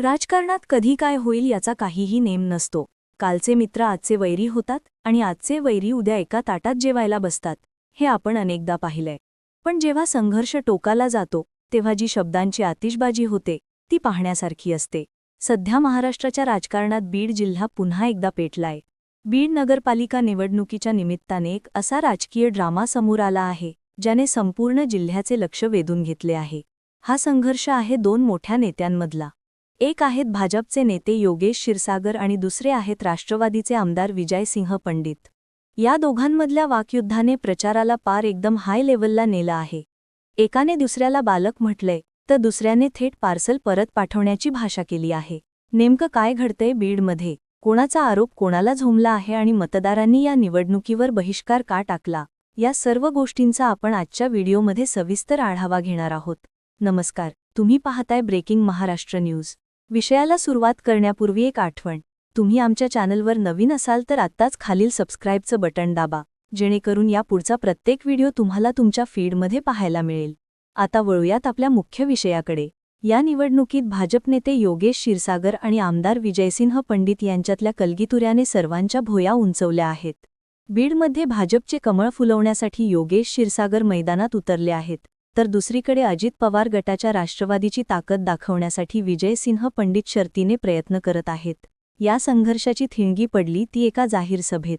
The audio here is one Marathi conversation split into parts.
राजकारणात कधी काय होईल याचा काहीही नेम नसतो. कालचे मित्र आजचे वैरी होतात आणि आजचे वैरी उद्या एका ताटात जेवायला बसतात हे आपण अनेकदा पाहिलंय. पण जेव्हा संघर्ष टोकाला जातो तेव्हा जी शब्दांची आतिषबाजी होते ती पाहण्यासारखी असते. सध्या महाराष्ट्राच्या राजकारणात बीड जिल्हा पुन्हा एकदा पेटलाय. बीड नगरपालिका निवडणुकीच्या निमित्ताने एक असा राजकीय ड्रामा समोर आला आहे ज्याने संपूर्ण जिल्ह्याचे लक्ष वेधून घेतले आहे. हा संघर्ष आहे दोन मोठ्या नेत्यांमधला. एक आहेत भाजपचे नेते योगेश क्षीरसागर आणि दुसरे आहेत राष्ट्रवादीचे आमदार विजयसिंह पंडित. या दोघांमधल्या वाकयुद्धाने प्रचाराला पार एकदम हाय लेवलला नेलं आहे. एकाने दुसऱ्याला बालक म्हटलंय तर दुसऱ्याने थेट पार्सल परत पाठवण्याची भाषा केली आहे. नेमकं काय घडतंय बीडमध्ये? कोणाचा आरोप कोणाला झोमला आहे आणि मतदारांनी या निवडणुकीवर बहिष्कार का टाकला? या सर्व गोष्टींचा आपण आजच्या व्हिडिओमध्ये सविस्तर आढावा घेणार आहोत. नमस्कार तुम्ही पाहताय ब्रेकिंग महाराष्ट्र न्यूज. विषयाला सुरुवात करण्यापूर्वी एक आठवण. तुम्ही आमच्या चॅनलवर नवीन असाल तर आत्ताच खालील सबस्क्राईबचं बटन दाबा जेणेकरून या पुढचा प्रत्येक व्हिडिओ तुम्हाला तुमच्या फीडमध्ये पाहायला मिळेल. आता वळूयात आपल्या मुख्य विषयाकडे. या निवडणुकीत भाजप नेते योगेश क्षीरसागर आणि आमदार विजयसिंह पंडित यांच्यातल्या कलगीतुऱ्याने सर्वांच्या भोया उंचवल्या आहेत. बीडमध्ये भाजपचे कमळ फुलवण्यासाठी योगेश क्षीरसागर मैदानात उतरले आहेत. तर दुसरीकडे अजित पवार गटाच्या राष्ट्रवादीची ताकद दाखवण्यासाठी विजयसिंह पंडित शर्तीने प्रयत्न करत आहेत. या संघर्षाची थिणगी पडली ती एका जाहीर सभेत.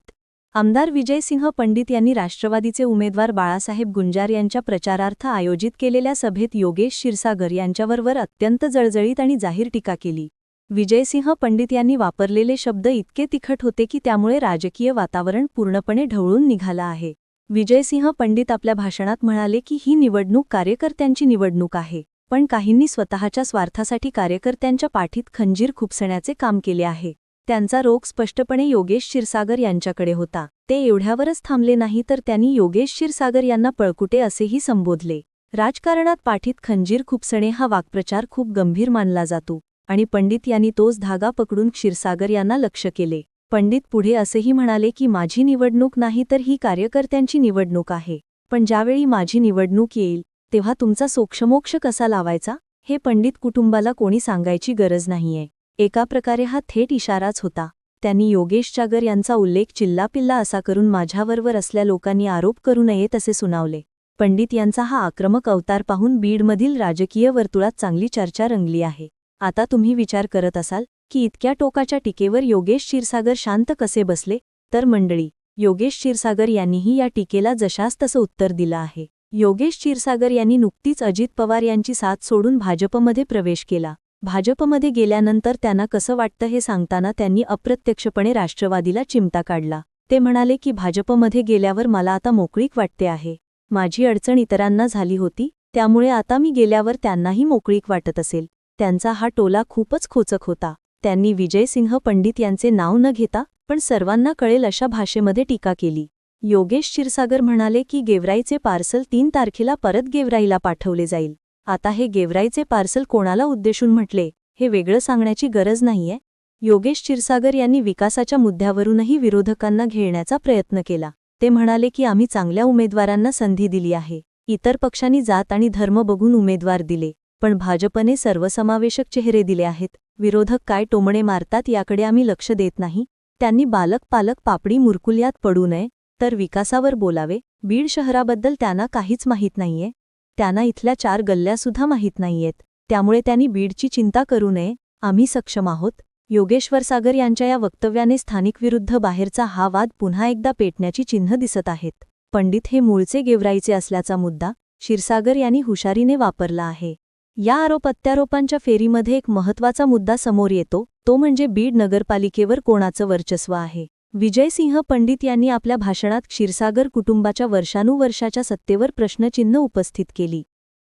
आमदार विजयसिंह पंडित यांनी राष्ट्रवादीचे उमेदवार बाळासाहेब गुंजार यांच्या प्रचारार्थ आयोजित केलेल्या सभेत योगेश क्षीरसागर यांच्यावरवर अत्यंत जळजळीत आणि जाहीर टीका केली. विजयसिंह पंडित यांनी वापरलेले शब्द इतके तिखट होते की त्यामुळे राजकीय वातावरण पूर्णपणे ढवळून निघालं आहे. विजयसिंह पंडित आपल्या भाषणात म्हणाले की ही निवडणूक कार्यकर्त्यांची निवडणूक आहे. पण काहींनी स्वतःच्या स्वार्थासाठी कार्यकर्त्यांच्या पाठीत खंजीर खुपसण्याचे काम केले आहे. त्यांचा रोग स्पष्टपणे योगेश क्षीरसागर यांच्याकडे होता. ते एवढ्यावरच थांबले नाही तर त्यांनी योगेश क्षीरसागर यांना पळकुटे असेही संबोधले. राजकारणात पाठीत खंजीर खुपसणे हा वाक्प्रचार खूप गंभीर मानला जातो. आणि पंडित यांनी तोच धागा पकडून क्षीरसागर यांना लक्ष केले. पंडित पुढे असेही म्हणाले की माझी निवडणूक नाही तर ही कार्यकर्त्यांची निवडणूक आहे. पण ज्यावेळी माझी निवडणूक येईल तेव्हा तुमचा सोक्षमोक्ष कसा लावायचा हे पंडित कुटुंबाला कोणी सांगायची गरज नाहीये. एका प्रकारे हा थेट इशाराच होता. त्यांनी योगेश जागर यांचा उल्लेख चिल्लापिल्ला असा करून माझ्यावरवर असल्या लोकांनी आरोप करू नयेत असे सुनावले. पंडित यांचा हा आक्रमक अवतार पाहून बीडमधील राजकीय वर्तुळात चांगली चर्चा रंगली आहे. आता तुम्ही विचार करत असाल की इतक्या टोकाच्या टीकेवर योगेश क्षीरसागर शांत कसे बसले? तर मंडळी योगेश क्षीरसागर यांनीही या टीकेला जशास तसं उत्तर दिलं आहे. योगेश क्षीरसागर यांनी नुकतीच अजित पवार यांची साथ सोडून भाजपमध्ये प्रवेश केला. भाजपमध्ये गेल्यानंतर त्यांना कसं वाटतं हे सांगताना त्यांनी अप्रत्यक्षपणे राष्ट्रवादीला चिमटा काढला. ते म्हणाले की भाजपमध्ये गेल्यावर मला आता मोकळीक वाटते आहे. माझी अडचण इतरांना झाली होती त्यामुळे आता मी गेल्यावर त्यांनाही मोकळीक वाटत असेल. त्यांचा हा टोला खूपच खोचक होता. त्यांनी विजयसिंह पंडित यांचे नाव न घेता पण सर्वांना कळेल अशा भाषेमध्ये टीका केली. योगेश क्षीरसागर म्हणाले की गेवराईचे पार्सल तीन तारखेला परत गेवराईला पाठवले जाईल. आता हे गेवराईचे पार्सल कोणाला उद्देशून म्हटले हे वेगळं सांगण्याची गरज नाहीये? योगेश क्षीरसागर यांनी विकासाच्या मुद्द्यावरूनही विरोधकांना घेण्याचा प्रयत्न केला. ते म्हणाले की आम्ही चांगल्या उमेदवारांना संधी दिली आहे. इतर पक्षांनी जात आणि धर्म बघून उमेदवार दिले. पण भाजपने सर्वसमावेशक चेहरे दिले आहेत. विरोधक काय टोमणे मारतात याकडे आम्ही लक्ष देत नाही. त्यांनी बालक पालक पापडी मुरकुल्यात पडू नये तर विकासावर बोलावे. बीड शहराबद्दल त्यांना काहीच माहीत नाहीये. त्यांना इथल्या चार गल्ल्यासुद्धा माहीत नाहीयेत. त्यामुळे त्यांनी बीडची चिंता करू नये. आम्ही सक्षम आहोत. योगेश्वर सागर यांच्या या वक्तव्याने स्थानिक विरुद्ध बाहेरचा हा वाद पुन्हा एकदा पेटण्याची चिन्ह दिसत आहेत. पंडित हे मूळचे गेवराईचे असल्याचा मुद्दा क्षीरसागर यांनी हुशारीने वापरला आहे. या आरोप प्रत्यारोपांच्या फेरीमध्ये एक महत्त्वाचा मुद्दा समोर येतो तो म्हणजे बीड नगरपालिकेवर कोणाचं वर्चस्व आहे? विजयसिंह पंडित यांनी आपल्या भाषणात क्षीरसागर कुटुंबाच्या वर्षानुवर्षाच्या सत्तेवर प्रश्नचिन्ह उपस्थित केली.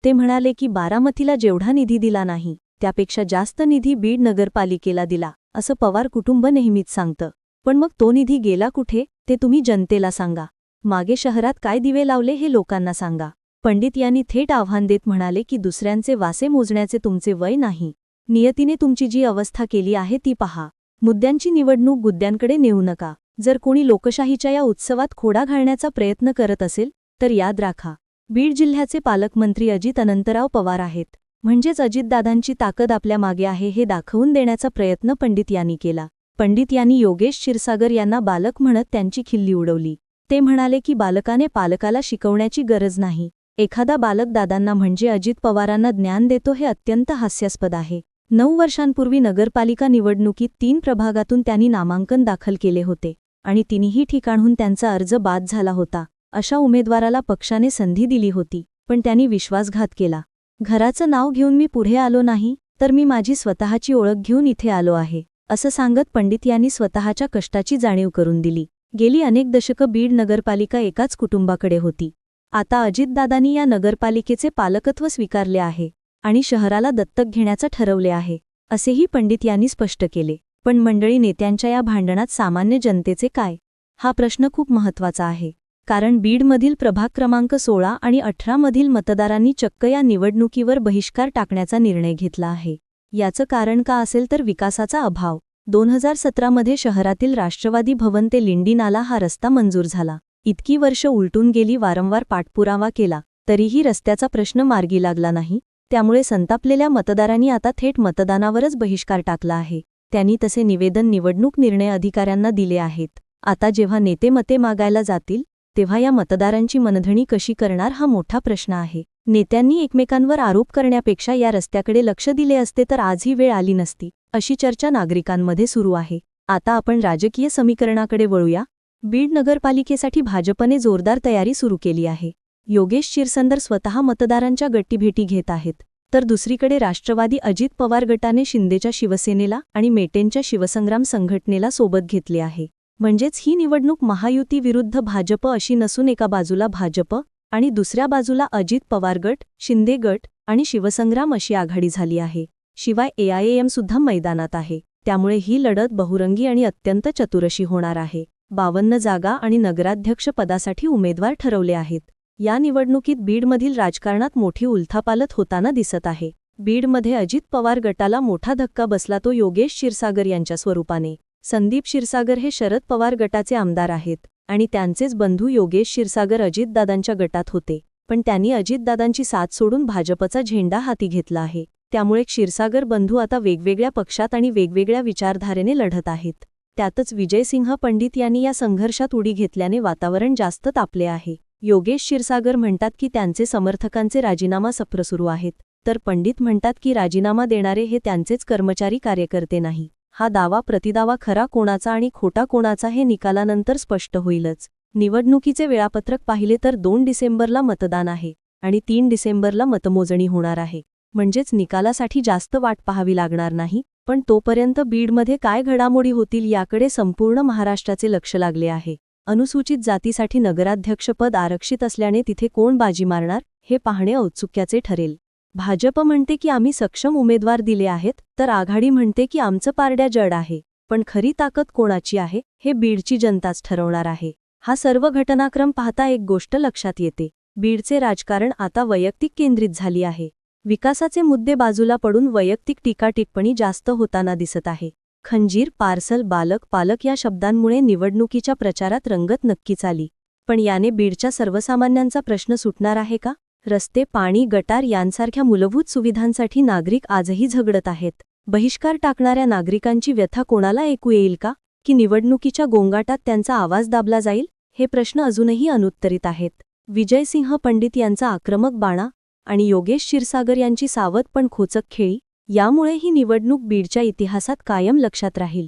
ते म्हणाले की बारामतीला जेवढा निधी दिला नाही त्यापेक्षा जास्त निधी बीड नगरपालिकेला दिला असं पवार कुटुंब नेहमीच सांगतं. पण मग तो निधी गेला कुठे ते तुम्ही जनतेला सांगा. मागे शहरात काय दिवे लावले हे लोकांना सांगा. पंडित यांनी थेट आव्हान देत म्हणाले की दुसऱ्यांचे वासे मोजण्याचे तुमचे वय नाही. नियतीने तुमची जी अवस्था केली आहे ती पहा. मुद्द्यांची निवडणूक गुद्द्यांकडे नेऊ नका. जर कोणी लोकशाहीच्या या उत्सवात खोडा घालण्याचा प्रयत्न करत असेल तर याद राखा. बीड जिल्ह्याचे पालकमंत्री अजित अनंतराव पवार आहेत. म्हणजेच अजितदादांची ताकद आपल्या मागे आहे हे दाखवून देण्याचा प्रयत्न पंडित यांनी केला. पंडित यांनी योगेश क्षीरसागर यांना बालक म्हणत त्यांची खिल्ली उडवली. ते म्हणाले की बालकाने पालकाला शिकवण्याची गरज नाही. एखादा बालक दादांना म्हणजे अजित पवारांना ज्ञान देतो हे अत्यंत हास्यास्पद आहे. नऊ वर्षांपूर्वी नगरपालिका निवडणुकीत तीन प्रभागातून त्यांनी नामांकन दाखल केले होते आणि तिन्ही ठिकाणहून त्यांचा अर्ज बाद झाला होता अशा उमेदवाराला पक्षाने संधी दिली होती पण त्यांनी विश्वासघात केला. घराचं नाव घेऊन मी पुढे आलो नाही तर मी माझी स्वतःची ओळख घेऊन इथे आलो आहे असं सांगत पंडित यांनी स्वतःच्या कष्टाची जाणीव करून दिली. गेली अनेक दशकं बीड नगरपालिका एकाच कुटुंबाकडे होती. आता अजितदादांनी या नगरपालिकेचे पालकत्व स्वीकारले आहे आणि शहराला दत्तक घेण्याचं ठरवले आहे असेही पंडित यांनी स्पष्ट केले. पण मंडळी नेत्यांच्या या भांडणात सामान्य जनतेचे काय? हा प्रश्न खूप महत्त्वाचा आहे. कारण बीडमधील प्रभाग क्रमांक सोळा आणि अठरामधील मतदारांनी चक्क या निवडणुकीवर बहिष्कार टाकण्याचा निर्णय घेतला आहे. याचं कारण का असेल तर विकासाचा अभाव. दोन हजार सतरामध्ये शहरातील राष्ट्रवादी भवन ते लिंडी नाला हा रस्ता मंजूर झाला. इतकी वर्ष उलटून गेली वारंवार पाठपुरावा केला तरीही रस्त्याचा प्रश्न मार्गी लागला नाही त्यामुळे संतापलेल्या मतदारांनी आता थेट मतदानावरच बहिष्कार टाकला आहे. त्यांनी तसे निवेदन निवडणूक निर्णय अधिकाऱ्यांना दिले आहेत. आता जेव्हा नेते मते मागायला जातील तेव्हा या मतदारांची मनधणी कशी करणार हा मोठा प्रश्न आहे. नेत्यांनी एकमेकांवर आरोप करण्यापेक्षा या रस्त्याकडे लक्ष दिले असते तर आज ही वेळ आली नसती अशी चर्चा नागरिकांमध्ये सुरू आहे. आता आपण राजकीय समीकरणाकडे वळूया. बीड नगरपालिकेसाठी भाजपने जोरदार तयारी सुरू केली आहे. योगेश शिरसंदर स्वतः मतदारांच्या गट्टीभेटी घेत आहेत. तर दुसरीकडे राष्ट्रवादी अजित पवार गटाने शिंदेच्या शिवसेनेला आणि मेटेंच्या शिवसंग्राम संघटनेला सोबत घेतले आहे. म्हणजेच ही निवडणूक महायुती विरुद्ध भाजप अशी नसून एका बाजूला भाजप आणि दुसऱ्या बाजूला अजित पवार गट शिंदे गट आणि शिवसंग्राम अशी आघाडी झाली आहे. शिवाय एआयएम सुद्धा मैदानात आहे. त्यामुळे ही लढत बहुरंगी आणि अत्यंत चतुरशी होणार आहे. बावन्न जागा आणि नगराध्यक्ष पदासाठी उमेदवार ठरवले आहेत. या निवडणुकीत बीडमधील राजकारणात मोठी उलथापालत होताना दिसत आहे. बीडमध्ये अजित पवार गटाला मोठा धक्का बसला तो योगेश क्षीरसागर यांच्या स्वरूपाने. संदीप क्षीरसागर हे शरद पवार गटाचे आमदार आहेत आणि त्यांचेच बंधू योगेश क्षीरसागर अजितदादांच्या गटात होते. पण त्यांनी अजितदादांची साथ सोडून भाजपचा झेंडा हाती घेतला आहे. त्यामुळे क्षीरसागर बंधू आता वेगवेगळ्या पक्षात आणि वेगवेगळ्या विचारधारेने लढत आहेत. त्यातच विजयसिंह पंडित यांनी या संघर्षात उडी घेतल्याने वातावरण जास्त तापले आहे. योगेश क्षीरसागर म्हणतात की त्यांचे समर्थकांचे राजीनामा सप्र सुरू आहेत तर पंडित म्हणतात की राजीनामा देणारे हे त्यांचेच कर्मचारी कार्यकर्ते नाही. हा दावा प्रतिदावा खरा कोणाचा आणि खोटा कोणाचा हे निकालानंतर स्पष्ट होईलच. निवडणुकीचे वेळापत्रक पाहिले तर दोन डिसेंबरला मतदान आहे आणि तीन डिसेंबरला मतमोजणी होणार आहे. म्हणजेच निकालासाठी जास्त वाट पाहावी लागणार नाही पण तोपर्यंत बीडमध्ये काय घडामोडी होतील याकडे संपूर्ण महाराष्ट्राचे लक्ष लागले आहे. अनुसूचित जातीसाठी नगराध्यक्षपद आरक्षित असल्याने तिथे कोण बाजी मारणार हे पाहणे औत्सुक्याचे ठरेल. भाजप म्हणते की आम्ही सक्षम उमेदवार दिले आहेत तर आघाडी म्हणते की आमचं पारड्या जड आहे. पण खरी ताकद कोणाची आहे हे बीडची जनताच ठरवणार आहे. हा सर्व घटनाक्रम पाहता एक गोष्ट लक्षात येते. बीडचे राजकारण आता वैयक्तिक केंद्रित झाली आहे. विकासाचे मुद्दे बाजूला पडून वैयक्तिक टीकाटिप्पणी जास्त होताना दिसत आहे. खंजीर पार्सल बालक पालक या शब्दांमुळे निवडणुकीच्या प्रचारात रंगत नक्कीच आली. पण याने बीडच्या सर्वसामान्यांचा प्रश्न सुटणार आहे का? रस्ते पाणी गटार यांसारख्या मूलभूत सुविधांसाठी नागरिक आजही झगडत आहेत. बहिष्कार टाकणाऱ्या नागरिकांची व्यथा कोणाला ऐकू येईल का? की निवडणुकीच्या गोंगाटात त्यांचा आवाज दाबला जाईल? हे प्रश्न अजूनही अनुत्तरित आहेत. विजयसिंह पंडित यांचा आक्रमक बाणा आणि योगेश क्षीरसागर यांची सावध पण खोचक खेळी यामुळे ही निवडणूक बीडच्या इतिहासात कायम लक्षात राहील.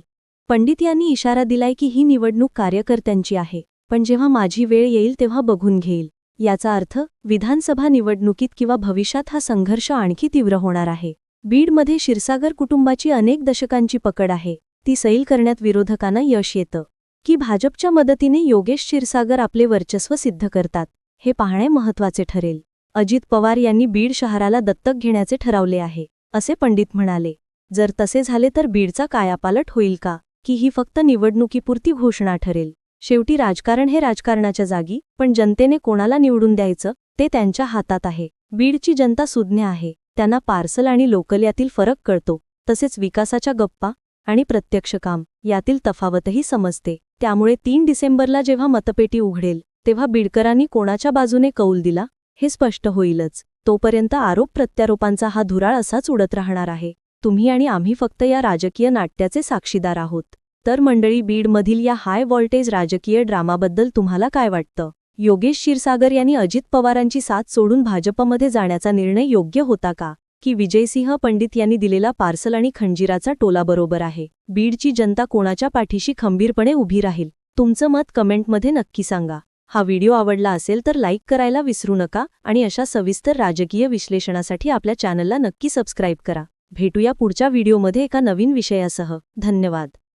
पंडित यांनी इशारा दिलाय की ही निवडणूक कार्यकर्त्यांची आहे पण जेव्हा माझी वेळ येईल तेव्हा बघून घेईल. याचा अर्थ विधानसभा निवडणुकीत किंवा भविष्यात हा संघर्ष आणखी तीव्र होणार आहे. बीडमध्ये क्षीरसागर कुटुंबाची अनेक दशकांची पकड आहे ती सैल करण्यात विरोधकांना यश येतं. की भाजपच्या मदतीने योगेश क्षीरसागर आपले वर्चस्व सिद्ध करतात हे पाहणे महत्त्वाचे ठरेल. अजित पवार यांनी बीड शहराला दत्तक घेण्याचे ठरवले आहे असे पंडित म्हणाले. जर तसे झाले तर बीडचा कायापालट होईल का की ही फक्त निवडणुकीपुरती घोषणा ठरेल? शेवटी राजकारण हे राजकारणाच्या जागी पण जनतेने कोणाला निवडून द्यायचं ते त्यांच्या हातात आहे. बीडची जनता सुज्ञ आहे त्यांना पार्सल आणि लोकल यातील फरक कळतो तसेच विकासाच्या गप्पा आणि प्रत्यक्ष काम यातील तफावतही समजते. त्यामुळे तीन डिसेंबरला जेव्हा मतपेटी उघडेल तेव्हा बीडकरांनी कोणाच्या बाजूने कौल दिला? हे स्पष्ट होईलच. तोपर्यंत आरोप प्रत्यारोपांचा हा धुराळ असाच उडत राहणार आहे. तुम्ही आणि आम्ही फक्त या राजकीय नाट्याचे साक्षीदार आहोत. तर मंडळी बीडमधील या हाय व्हॉल्टेज राजकीय ड्रामाबद्दल तुम्हाला काय वाटतं? योगेश क्षीरसागर यांनी अजित पवारांची साथ सोडून भाजपमध्ये जाण्याचा निर्णय योग्य होता का? की विजयसिंह पंडित यांनी दिलेला पार्सल आणि खंजिराचा टोला बरोबर आहे? बीडची जनता कोणाच्या पाठीशी खंबीरपणे उभी राहील? तुमचं मत कमेंटमध्ये नक्की सांगा. हा व्हिडिओ आवडला असेल तर लाईक करायला विसरू नका आणि अशा सविस्तर राजकीय विश्लेषणासाठी आपल्या चॅनलला नक्की सबस्क्राईब करा. भेटूया पुढच्या व्हिडिओमध्ये एका नवीन विषयासह. धन्यवाद.